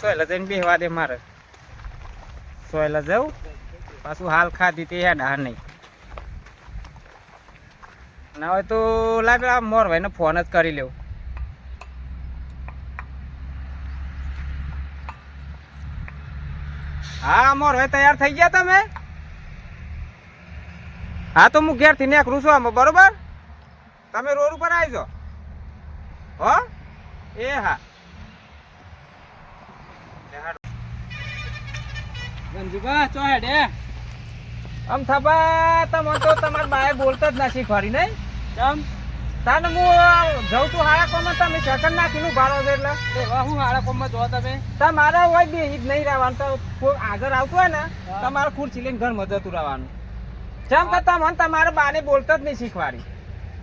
સોયલા જઈને બેહવા દે મારે. સોયલા જવું પાછું હાલ ખાધી તે હેડા હા નહીં. ના હોય તો લાગે આ મોરભાઈને ફોન જ કરી લેવું. હા મોરભાઈ તૈયાર થઈ ગયા તમે? હા, તો હું ઘેરથી નીકળું છું આમાં, બરોબર? તમે રોડ ઉપર આવી જાઓ હો? એ હા. ગંજુબા ચો હેડે? આમ થબા તમે તો તમારા બાએ બોલતા જ ના શીખવાડી નહીં? ચમ? તાને હું જઉં છું હારા તમે સેકન્ડ નાખીને ભાડો છે એટલે? એવા હું હાડા કોમમાં જો તમે? તમારે હોય બે જ નહીં રહેવાનું તો કોઈ આગળ આવતું હોય ને તમારે ખુરશી લઈને ઘરમાં જતું રહેવાનું. જેમ કે તમને તમારે બાને બોલતા જ નહીં શીખવાડી.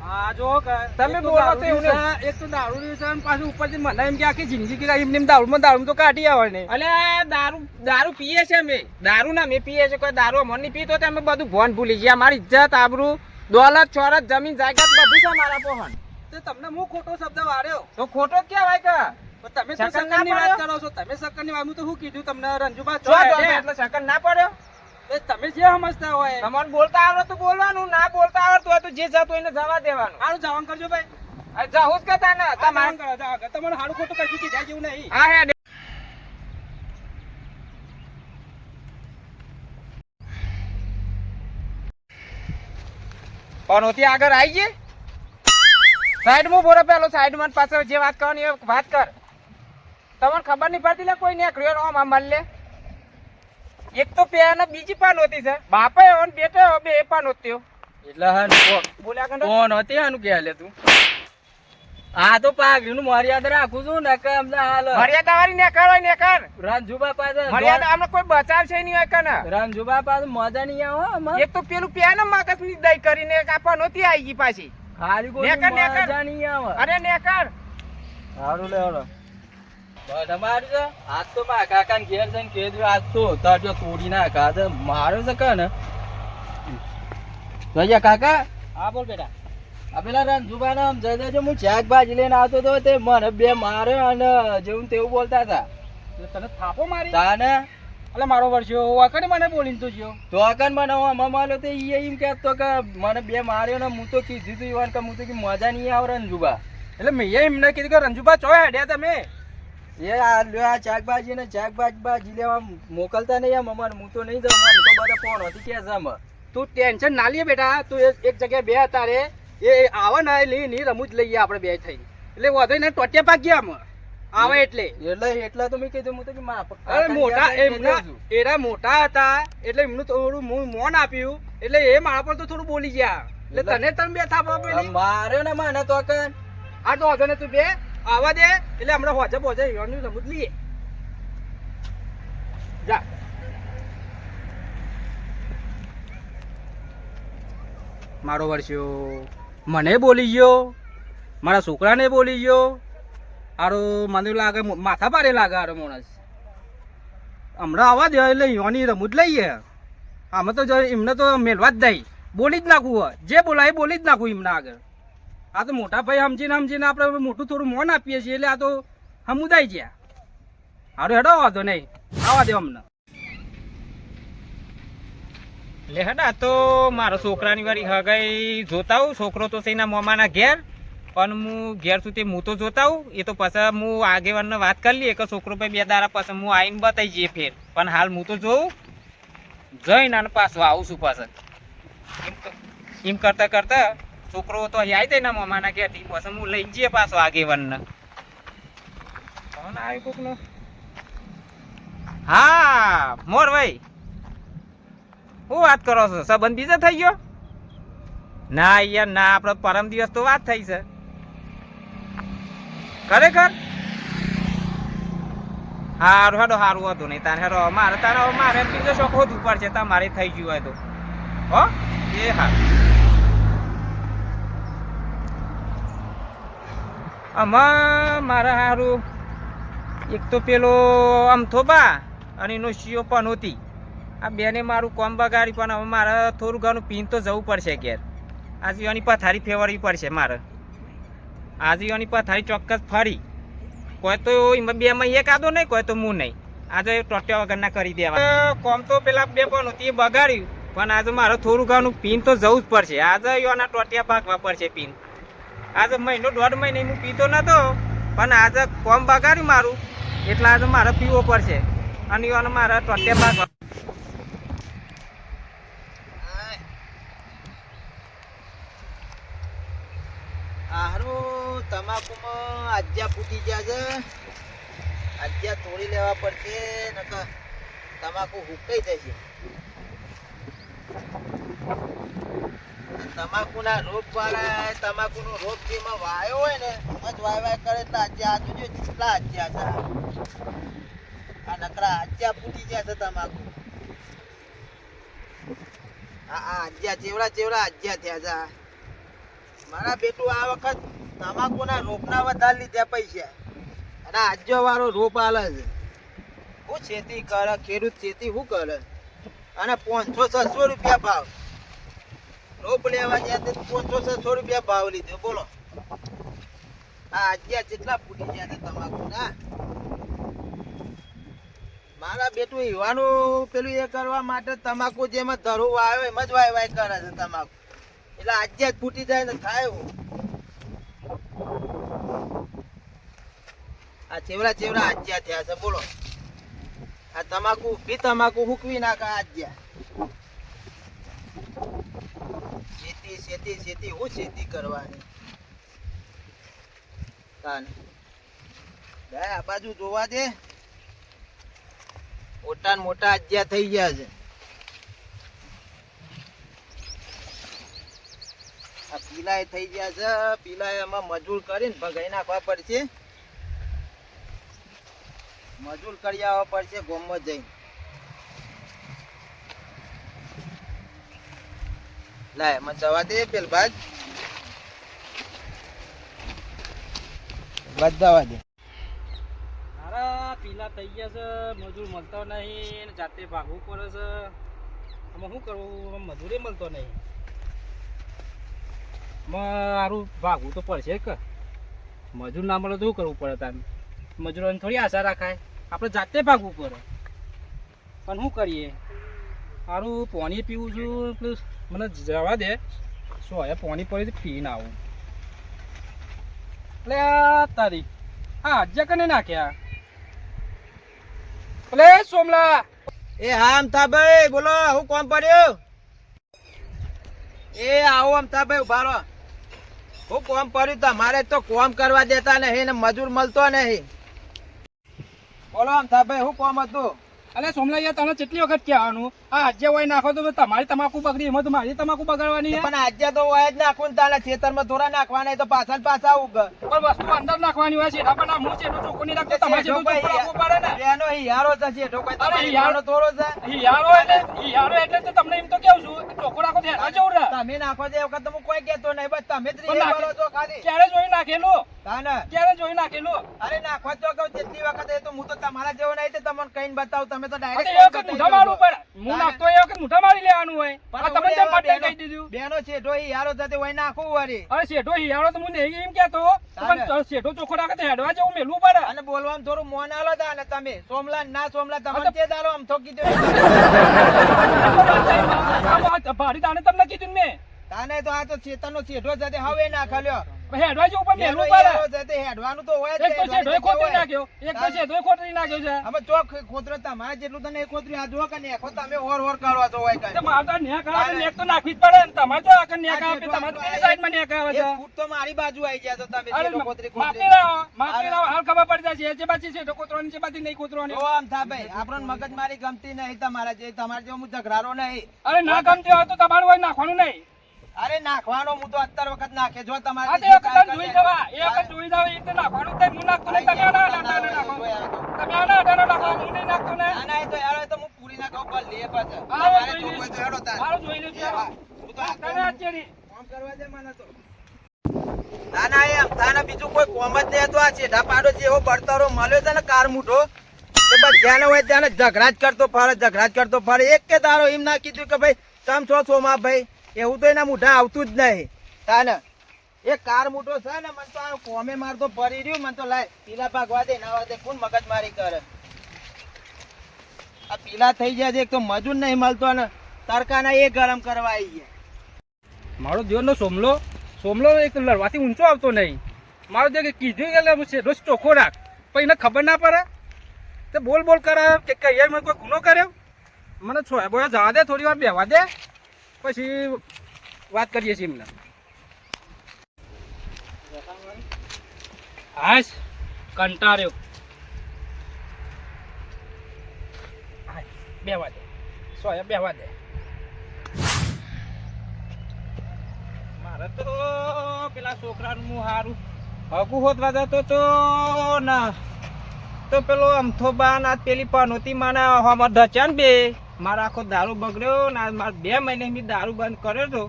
તમે બોલો તો એવું એક તો દારૂ છે પાછું ઉપરથી મને એમ કે આખી જિંદગી કે એમને દારૂમાં દારૂ તો કાઢી આવે ને દારૂ દારૂ પીએ છે દારૂ ના મેં પીએ છે કોઈ દારૂ અમને નહીં પીતો અમે બધું ભોન ભૂલી ગયા મારી ઇજ્જત આબરૂ દોલત ચોરત જમીન જાયદાદ બધું છે મારા પોહન. તો તમને હું ખોટો શબ્દ વાળ્યો તો ખોટો જ કહેવાય કે. તમે તો ની ના વાત? કરો છો? તમે શકનની વાત હું તો શું કીધું તમને? રંજુબા. એટલે સેકન્ડ ના પડ્યો? તમે જે સમજતા હોય. તમારે બોલતા આવડે તો બોલવાનું ના બોલતા આવડતું હોય તો જે જતું એને જવા દેવાનું. સારું જવાનું કરજો ભાઈ. જાહું જ કહેતા ને તમારે. તમારે સારું ખોટું કશું કીધા જેવું નહીં. હા હેડ. પણ ઓથી આગળ આવી ગઈ? સાઈડમાં બોલો પેલો સાઈડમાં પાછળ જે વાત કરવાની વાત કર. તમને ખબર નહીં પડતી લે કોઈ નીકળ્યો આમ આમ લે. એક તો પેન બીજી પાન હોતી છે. બાપે અને બેટે બે પાન હોતી એટલે હા બોલ્યા કંડો કોણ હતી આનું કે લે તું? આ તો પાઘડીનું મર્યાદા રાખું છું ને કે અમને હાલ મર્યાદા વાળી નેકર ને કર રંજુબા પાસે મર્યાદા અમને કોઈ બચાવ છે નહીં હોય કને રંજુબા પાસે મજા નહીં આવે એક તો પેલું પેન મગજની દઈ કરીને કાપા નહોતી આવી ગઈ પાછી. ખાલી કોઈ. મજા નહીં આવે. અરે નેકર. સારું લે તમારું છે? આજ તો મારા કાકા ને ઘેર જઈને કીધું આજ તો તાજો તોડી નાખા આજે મારો છે કે ને? ભૈયા કાકા. હા બોલ બેટા. આ પેલા રંજુબા ને જઈ દેજો હું શાકભાજી લઈને આવતો હતો તે મને બે માર્યો અને જેવું તેવું બોલતા હતા. તને થાપો મારી? તાને? એટલે મારો વર્ષો વાકડી મને બોલીને તું જ્યો તો અકન મને આમાં માલ્યો તો ઈ એમ કહેતો કે મને બે માર્યો ને હું તો કીધું તું ઈવાન કે હું તો કે મજા નહીં આવે રંજુબા એટલે મેં એમને કીધું કે રંજુબા ચો હેડ્યા તમે? એ આ લ્યો આ ને શાકભાજી લેવા મોકલતા નહીં આમ અમારે હું તો નહીં જાઉં તો બધા ફોન હતી કે છે આમાં. તું ટેન્શન ના લે બેટા તું એક એક જગ્યાએ બે હતા રે. એ એ આવે ને એ લઈ ની રમૂજ લઈએ આપણે બે થઈ. એટલે વધુ ને ટોટિયા પાક ગયા આવે એટલે. એટલે એટલા તો મેં કીધું હું તો અરે મોટા એમના એરા મોટા હતા એટલે એમનું થોડું મોન આપ્યું એટલે એ મારા પર તો થોડું બોલી ગયા. એટલે તને તમે બે થાપ મારે ને માને તો આ તો વાંધો ને તું બે. આવા દે, એટલે હમણાં હોજે બોજે ઈવાનું રમૂજ લઈએ. જા. મારો વર્ષ્યો મને બોલી ગયો. મારા છોકરાને બોલી ગયો. આરો મને લાગે માથા પારે લાગે આરો માણસ. હમણાં આવા દે, એટલે ઈવાની રમૂજ લઈએ. આમાં તો એમને તો મેળવા જ દઈ બોલી જ નાખવું જે બોલાય બોલી જ નાખવું એમના આગળ. આ તો મોટા ભાઈ સમજીને સમજીને આપણે મોટું થોડું મોન આપીએ છીએ, એટલે આ તો સમુદાય છે. હારું હેડો, વાંધો નહીં. આવવા દો અમને. લે હેડા તો મારો છોકરાની વારી હગાઈ જોતા હું છોકરો તો એના મામાના ઘેર? પણ હું ઘેર સુધી હું તો જોતા હું એ તો પછી હું આગેવાનને વાત કરી લઈએ કે છોકરો ભાઈ બે દારા પછી હું આવીને બતાવી જઈએ ફેર. પણ હાલ હું તો જોઉં. જઈને અને પાછો આવું છું પાછળ એમ કરતા કરતા છોકરો તો આવી જાય ને મામાના ઘેરથી. પછી હું લઈ જઈએ પાછો આગેવાનને. કોણ આવ્યું કોકનો? હા, મોર ભાઈ. શું વાત કરો છો? સંબંધ બીજો થઈ ગયો? ના યાર, ના, આપણો પરમ દિવસ તો વાત થઈ છે. ખરેખર? હારું, હેડો, હારું હતું નહીં. તારે હેડો મારે તારે મારે બીજો શોખ હોત ઉપર છે, તમારે થઈ ગયું હોય તો. હો? એ હા. આમાં મારા સારું એક તો પેલો આમ થોબા અને એનો શિયો પણ હતી. આ બેને મારું કોમ બગાડી પણ હવે મારે થોડું ઘણું પીન તો જવું પડશે ઘેર. આજે એની પથારી ફેરવવી પડશે મારે. આજે એની પથારી ચોક્કસ ફરી. કોઈ તો એમાં બે માં એક આદો નહીં, કોઈ તો હું નહીં. આજે ટોટ્યા વગરના કરી દેવા. કોમ તો પેલા બે પણ હતી, એ બગાડ્યું. પણ આજે મારે થોડું ઘણું પીન તો જવું જ પડશે. આજે યોના ટોટિયા ભાગવા પડશે પીન. આજે મહિનો, દોઢ મહિને હું પીતો નતો, પણ આજે કોમ બગાડ્યું મારું. એટલે આજે મારે પીવો પડશે. અને એને મારે ટોટે ભાગવા હારું, તમાકુમાં આજ્યા ફૂટી ગયા છે. આજ્યા તોડી લેવા પડશે, નકર તમાકુ હુકાઈ જશે. તમાકુના રોગ વાળા તમાકુનો રોપ જેમાં વાયો હોય ને જ વાય વાય કરે એટલે આજે આજુ જો કેટલા આજ્યા છે. આ નકરા આજ્યા ફૂટી ગયા છે તમાકુ. આ આ આજ્યા ચેવડા ચેવડા આજ્યા થયા છે. મારા બેટું આ વખત તમાકુના રોપના વધારે લીધા પૈસા. અને આજ્યો વાળો રોપ આલે છે. હું ખેતી કરે, ખેડૂત ખેતી શું કરે? અને પાંચસો, છસો રૂપિયા ભાવ. રોપ લેવા ગયા તે સો રૂપિયા ભાવ લીધો. બોલો. આ આજ્યા જેટલા ફૂટી ગયા છે તમાકુ, ના? મારા બેટું યુવાનું પેલું એ કરવા માટે તમાકુ જેમાં ધરું વાયો, એમ જ વાય વાય કરે છે તમાકુ. એટલે આજે જ ફૂટી જાય ને થાય આ ચેવડા ચેવડા આજ્યા થયા છે, બોલો. આ તમાકુ બી તમાકુ હુકવી નાખા આજ્યા ખેતી ખેતી ખેતી હું ખેતી કરવાની? આ બાજુ જોવા દે. મોટા મોટા આજ્યા થઈ ગયા છે. આ પીલાય થઈ ગયા છે. પીલાય એમાં મજૂર કરીને ભગાઈ નાખવા પડશે. મજૂર કરી આવવા પડશે ગોમમાં જઈને. લાય એમાં જવા દે પેલ બાદ બાદ જવા દે. મારા પીલા થઈ ગયા છે, મજૂર મળતો નહીં જાતે ભાગવું પડે છે. આમાં શું કરવું? મજૂરે મળતો નહીં. મારું ભાગવું તો પડશે કે. મજૂર ના મળે તો શું કરવું પડે તારે? મજૂરોને થોડી આશા રાખાય. આપણે જાતે ભાગવું પડે. પણ શું કરીએ? સારું પાણી પીવું છું, પ્લસ મને જવા દે. શું હવે પાણી પડી પીને આવું. એટલે તારી. હા આજે કને નાખ્યા? એટલે સોમલા. એ હા અમતાભાઈ બોલો, હું કોમ પડ્યું? એ આવો અમતાભાઈ ઊભા રહો. હું કોમ પડ્યું, તમારે તો કોમ કરવા દેતા નહીં ને મજૂર મળતો નહીં. બોલો અમતાભાઈ હું કોમ હતું? અલે સોમલાયા તને કેટલી વખત કહેવાનું આ આજે હોય નાખો તો તમારી તમાકુ બગડી એમાં તો મારી તમાકુ બગાડવાની. પણ આજે તો હોય જ નાખવું ને તારા ખેતરમાં થોડા નાખવાના તો પાછળ પાછા ઉગ પણ વસ્તુ અંદર નાખવાની હોય છે પર ના છે એનું કોની નહીં રાખતો માજે ચોખ્ખું રાખવું પડે ને? એનો હિયારો છે શેઠો કોઈ અરે હિયારો થોડો છે. યારો એટલે હિયારો એટલે તો તમને એમ તો કેવું છું કે ચોખ્ખું રાખો તો હેરા જેવું તમે નાખો તે વખત તો કોઈ કહેતો નહીં બસ તમે જ પણ નાખે- છો ખાલી. ક્યારે જોઈ નાખેલું? તાને. ક્યારે જોઈ નાખેલું? અરે નાખો તો કહું જેટલી વખત એ તો હું તો તમારા જેવો નહીં તે તમને કઈન બતાવ તમે તો ડાયરેક્ટ એ વખત મુઠા મારું પર હું નાખતો એ વખત મુઠા મારી લેવાનું હોય. આ તમે જેમ પટ્ટે કહી દીધું. બેનો શેઠો યારો સાથે હોય નાખું વળી. અરે શેઠો યારો તો હું નહીં એમ કેતો. પણ શેઠો ચોખ્ખો રાખે તો હેડવા જવું મેલું પડે. અને બોલવામાં થોડું મોન આલો તા અને તમે સોમલા ના સોમલા તમને તે દારો આમ થોકી દો. ભાડી તાને તમને કીધું મેં. તાને તો આ તો ચેતનનો શેઠો સાથે હવે નાખલ્યો પછી હેડવા જેવું પણ બેનો પડે. હેડવાનું તો હોય એક તો છે ખોતરી નાખ્યો. એક તો છે ખોતરી નાખ્યો છે. અમે ચોક ખોતરો તમારે જેટલું તને ખોતરી આ જો કે નેખો તમે ઓર ઓર કરવા તો હોય કાંઈ. તો નેક આવે નેક તો નાખવી જ પડે ને. તમારે તો આગળ નેક આવે તમારે તો પેલી સાઈડમાં નેક આવે છે ફૂટ તો મારી બાજુ આવી જાય તો તમે ખોતરી ખોતરી માપી લાવો માપી લાવો. હાલ ખબર પડી જશે. છે જે બાજુ તો કોતરવાની છે બાજુ નહીં કોતરવાની ઓ આમ થા ભાઈ આપણો મગજ મારી ગમતી નહીં તમારા જે તમારે જેવું હું ઝઘડારો નહીં. અરે ના ગમતી હોય તો તમારું હોય નાખવાનું નહીં. અરે નાખવાનો હું તો અત્યાર વખત નાખે. જો તમારે એક વખત જોઈ જવા એ વખત જોઈ જાવ એ રીતે નાખવાનું. તે. હું નાખતો નહીં. તમે આના આના નાખો. તમે આના આના નાખો. હું નહીં નાખતો ને. ના એ તો યાર એ તો હું પૂરી ના કહું પર લે પાછ. તમારે જોઈ તો હેડો તાર. મારો જોઈ લઈશ. હું. તો આ તને કોમ- કામ કરવા દે મને તો. ના ના એમ તાને બીજું કોઈ કોમ જ નહીં. તો આ ચેઢા પાડો જેવો બળતરો મળ્યો છે ને કાર મૂઠો. જ્યાં હોય ત્યાં ઝઘડા જ કરતો ફરે ઝઘડા જ કરતો ફરે એક કે તારો એમ ના કીધું કે ભાઈ તમ છો છો માં ભાઈ? એવું તો એના મોઢા આવતું જ નહીં. તાને એ કાર મોટો છે ને, મને તો આ કોમે મારતો ભરી રહ્યું, મને તો લાય, પીલા ભાગવા દે ના દે કોણ મગજમારી કરે? આ પીલા થઈ જાય છે, એક તો મજૂર નહીં મળતો ને તડકાના એ ગરમ કરવા આવી ગયા. મારો જીવનનો સોમલો સોમલો એક લડવાથી ઊંચો આવતો નહીં. મારો જે કીધું કે છે રોજ ચોખ્ખો રાખ. પણ એને ખબર ના પડે. તે બોલ બોલ કરે કે કહીએ મેં કોઈ ગુનો કર્યો? મને છોયા બોયા જવા દે, થોડી વાર બેવા દે. પછી વાત કરીએ છીએ એમને. હાશ, કંટાળ્યો. બે બેવા સો બેવા દે. મારે તો પેલા છોકરાનું હારું. હગું હોતવા જતો તો ના. તો પેલો અમથો બા ના પેલી પનોતી માના હમર ધચ્યા ને બે. મારો આખો દારૂ બગડ્યો ને મારે બે મહિને મેં દારૂ બંધ કર્યો હતો.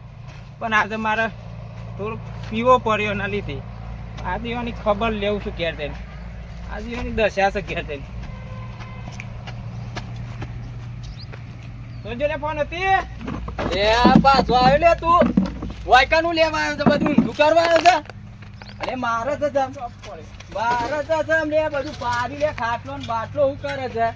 પણ આજે મારે થોડું પીવો પડ્યો ના લીધે. આજે એની ખબર લેવું છું ઘેર જઈને. આજે એની દશા છે ઘેર જઈને. જોજો ફોન હતી. એ પાછો આવ્યો લે તું. વાયકાનું લેવા આવ્યો છે, બધું ઊંધું કરવા આવ્યો છે? અરે મારે જમ મારે જમ લે, બધું પાડી લે, ખાટલો ને બાટલો શું કરે છે?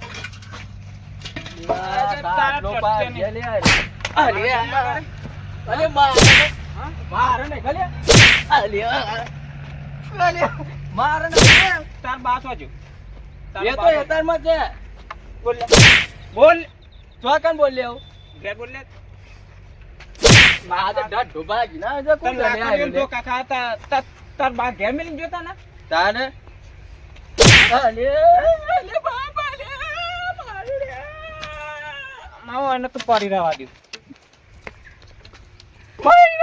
બોલ. ચોકન બોલ લે ઘેર બોલ લે. તાર બા ઘેર મેલી જોતા ને? તારે? અલે અલે બાબા માવો એને તો પડી રહેવા દઉં મારી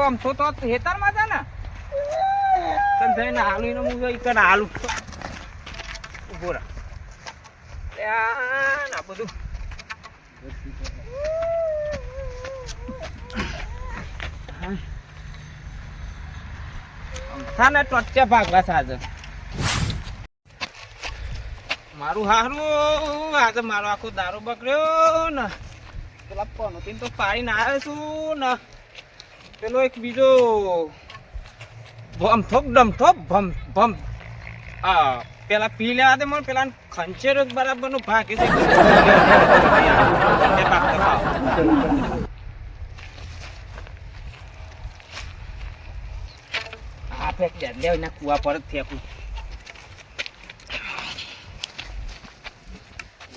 આમ તો બાબા માં છે દે જઈને હાલું ને હું એક કન હાલું ઊભો રા ના બધું થાને ટોચ્ચા ભાગવા સાજે મારું હારું આજે મારો આખો દારૂ બગડ્યો ને પેલા પનોતીન તો પાડીને આવે છું ને પેલો એક બીજો ભમ થોક ડમ થોક, ભમ ભમ. આ, પેલા પી લેવા દે મને પેલા ખંચેર બરાબરનું ભાગે છે. કુવા પર જ ફેંકું.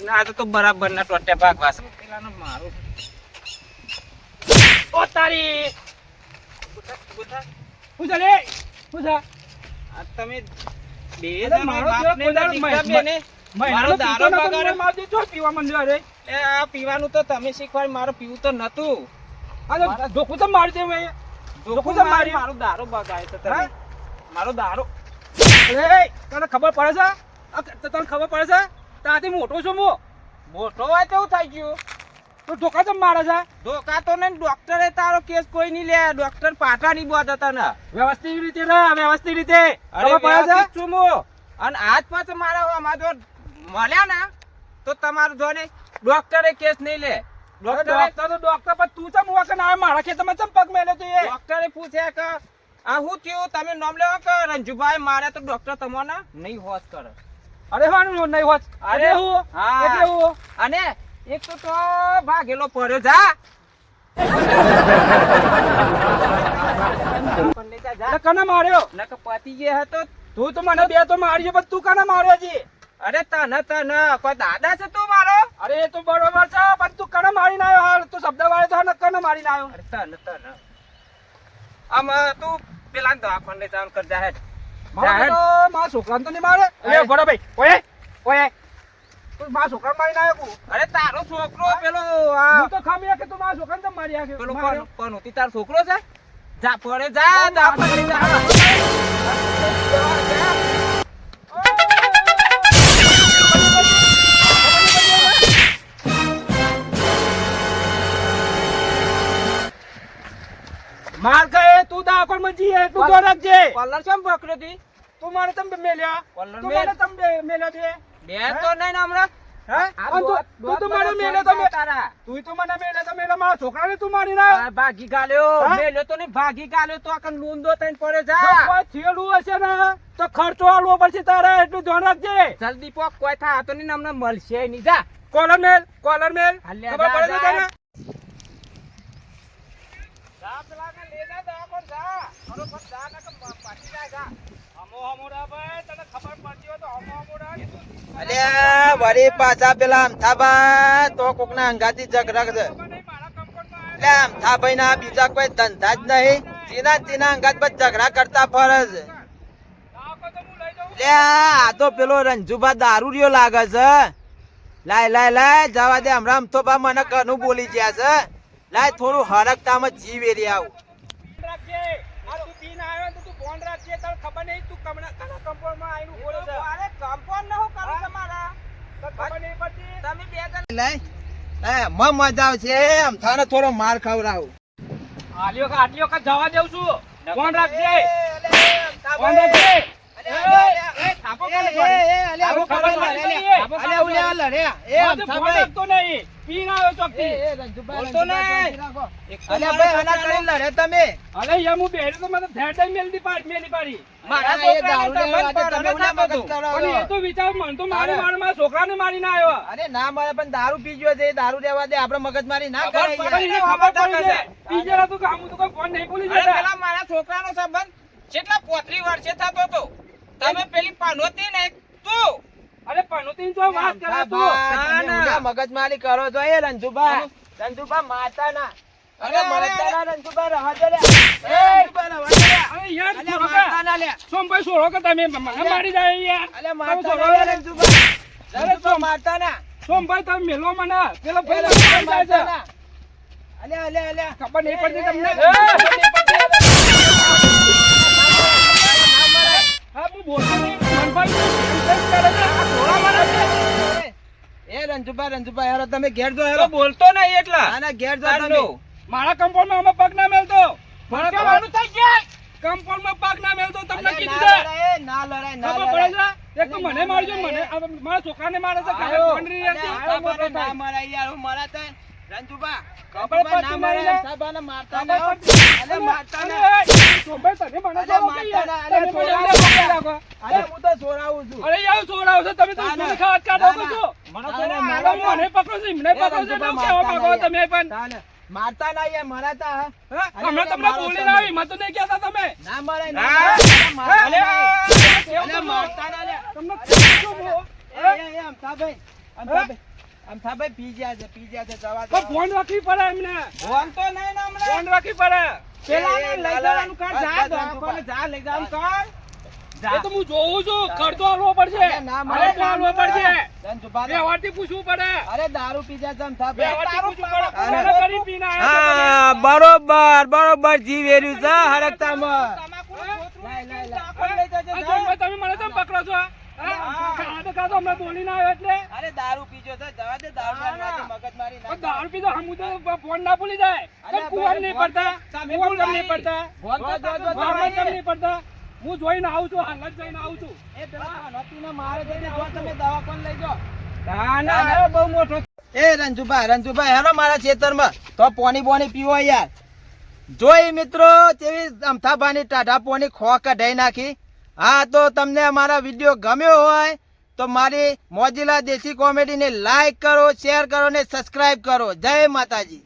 ના તો બરાબર ના ટોટે ભાગવા છે પેલાનો મારું. ઓ તારી! શું છે? તમે બે મારો દારૂ. મારજો છો પીવા મંડ્યો અરે. એ આ પીવાનું તો તમે શીખવાડ મારું પીવું તો નતું. આ ધોકું તો મારી દે મેં જોખું તો. મારું દારૂ બગાડ્યો તો તમે? મારો દારો અરે તને ખબર પડે છે? તને ખબર પડે છે? તાથી મોટો છું હું. મોટો હોય તો એવું થઈ ગયું? તો ધોકા તો મારે છે? ધોકા તો નહીં ડોક્ટરે તારો કેસ કોઈ નહીં લે ડોક્ટર પાટા નહીં બોધ હતા ને વ્યવસ્થિત રીતે રહે વ્યવસ્થિત રીતે. અરે વ્યવસ્થિત છું હું. અને આજ પાછો મારા આમાં જો મળ્યા ને તો તમારું જો ને ડોક્ટરે કેસ નહીં લે. ડોક્ટરે તો ડોક્ટર પર તું ચમ કે ના મારા ખેતરમાં ચમ પગ મેલે તું એ? ડોક્ટરે પૂછ્યા કે આ હું થયું? તમે નામ લેવો કે રંજુભાઈ? મારે તો ડોક્ટર તમારા નહીં હોશ કરે. અરે હું નહીં હોત અરે અરે હું? હા. એટલે હું? અને એક તો તો ભાગેલો પડ્યો જા. જા, જા. કને માર્યો પતી ગયા હતો. તું તો મને બે તો માર્યો પણ તું કને માર્યો છે અરે તને તને. કોઈ દાદા છે તું મારો? અરે એ તો બરોબર છે પણ તું કને મારીને આવ્યો હાલ? તું શબ્દ વાળે તો કને મારીને આવ્યો. અરે તને તને. આમ તું પેલા દવાખાને કર જા જાહેર. મારા છોકરાને તો નહીં મારે. અરે. બરો ભાઈ મારી નાખ્યો અરે તારો છોકરો ખામી કે તું મારા છોકરાને તમ મારી તારો છોકરો છે? માર કહે તું દાખલ મંજી હે તું દોરક જે. કોલર કેમ પકડ્યો તું? મારે તમ મેલ્યા. કોલર મેલે તમ મેલ્યા છે બે તો નહીં હમણાં. ખર્ચો આલવો પડશે તારે એટલું ધ્યાન રાખજે. જલ્દી પોક કોઈ થા તો નહીં અમને મળશે નહીં. જા. કોલર મેલ કોલર ખબર પડે છે તને? ખબર પડતી હોય તો હમો અલ્યા, વળી પાછા પેલા અમથાબા તો કોકના અંગાથી ઝઘડા છે એટલે અમથાભાઈ ના બીજા કોઈ ધંધા જ નહીં. તેના તીના અંગાત પર ઝઘડા કરતા ફરજ. આવો તો હું લઈ જાઉં લે આ તો પેલો રંજુભા દારૂ રહ્યો લાગે છે. લાય લાય લાય, જવા દે, હમણાં બા મને કનું બોલી ગયા છે. લાય, થોડું હરકતામાં જીવ એરી આવું ફોન રાખજે આ તું પીને આવ્યો તો તું ફોન રાખજે તને ખબર નહીં તું કમણા કના કંપનમાં આવીને બોલે છે અરે કમ્પાઉન્ડ ન હું કરું તમારા તને ખબર નહીં પડતી તમે બે જણ લાય લાય મ મજા આવશે. અમથાને થોડો માર ખવડાવું. આલી વખત આટલી વખત જવા દઉં છું. ફોન રાખજે. કોણ રાખજે. અલે, ને મારી મારા મારા ના મારે. મારે મારા આવ્યો. અરે ના મારે પણ દારૂ પી ગયો છે દારૂ રહેવા દે મગજ મારી ના કરે કરાય. પડે યાર. પણ એને ખબર પડી છે બીજા તો કામ તો કોઈ ફોન નહીં ભૂલી અરે જતા. પેલા મારા સંબંધ કેટલા પોત્રી વર્ષે થતો હતો. તમે પેલી પાનોતી ને તું અરે પાનોતી જો વાત કરે તું ના, ના. ઊંધા મગજમારી કરો છો એ રંજુભા રંજુભા માતા ના અરે અરે, મળતા અરે. ના રંજુભા રહવા દે લે. રંજુભા લે. અરે યાર લે. સોમભાઈ છોડો કે તમે મને મારી જાય યાર લે, યાર. રંજુભા. અરે, સોમભાઈ તમે મેલો મને પેલો ભાઈ જાય છે અલે, અલે, અલે. ખબર નહીં પડતી તમને એ, ખબર નહીં પડતી. હા હું બોલતો મનભાઈ મારે છે. એ રંજુભા રંજુભા હેરો તમે ઘેર જો હેરો. બોલતો નહીં એટલા. ના ના ઘેર જો તમે. તારનું. મારા કમ્પાઉન્ડમાં અમે પગ ના મેલતો. ભટકાવાનું થઈ જાય કમ્પાઉન્ડમાં પગ ના મેલતો તમને કીધું ના છે. ના લડાય, ના લડાય. એક તો મને મારજો મને મારા છોકરાને મારે છે કાલે ફોન રહી હતી. ના મરાય યાર, હું મરાતા રંજુભા. ખબર ના નહીં સાબાને મારતા ના હો. મારતા ના. એ, તને મને તો મારતા. ના. તમે હું તો છું. અરે યાર છો તો ના, ના. મને ખાત કાઢો છો મને ના, છોડાવો. ના, અરે મારતા મને પકડો છો એમને એ પકડો છો રંજુભા કેવા મારતા માંગો તમે પણ મારતા ના યાર, મરાતા હા. હા? અલે, હમણાં તમને બોલી તમે. લાવી મને નહીં કહેતા તમે ના મરાય, ના ના. મારતા ના. તમને શું બોલો? એ, એ, અમથાભાઈ પી છે, પી છે, જવા દો. ફોન રાખવી પડે એમને ફોન તો નહીં ને હમણાં. ફોન રાખવી પડે પેલાને એ, એ, લઈ જવાનું કર, જા બસ, જા, લઈ જવાનું કર. એ તો હું જોઉં છું ખર્ચો આલવો પડશે ના ખર્ચો પડશે. પૂછવું પડે અરે દારૂ પી ગયા છે અમથાભાઈ. વ્યવહારથી પૂછવું પડે અરે. કરી પીને હા બરોબર બરોબર જીવ એર્યું છે હરકતામાં લઈ તમે? મને કેમ પકડો છો હા? કાંતો કાંતો હમણાં બોલી ના આવ્યો એટલે? અરે દારૂ પીજો છે જવા દે દારૂ ના, ના. ના. મગજમારી ના પણ દારૂ પીધો હમું તો ફોન ના ભૂલી જાય. અરે, કેમ નહીં પડતા. સામે કુવામ નહીં પડતા. ફોન તો જો, જો, વારમાં કેમ તમે. નહીં પડતા. હું જોઈને આવું છું હાલ જઈને આવું છું. એ પેલા હનોતીને મારે છે જો તમે દવાખાને લઈ જાઓ. ના, ના, બહુ મોટો એ રંજુભાઈ રંજુભાઈ હેરો મારા ખેતરમાં. તો પોની બોની પીવો યાર. જોઈ મિત્રો તેવી અમથાભાની ટાઢા પોની ખો કઢાઈ નાખી. હા તો તમને અમારા વીડિયો ગમ્યો હોય તો મારી મોજીલા દેશી કોમેડીને લાઈક કરો શેર કરો ને સબસ્ક્રાઇબ કરો. જય માતાજી.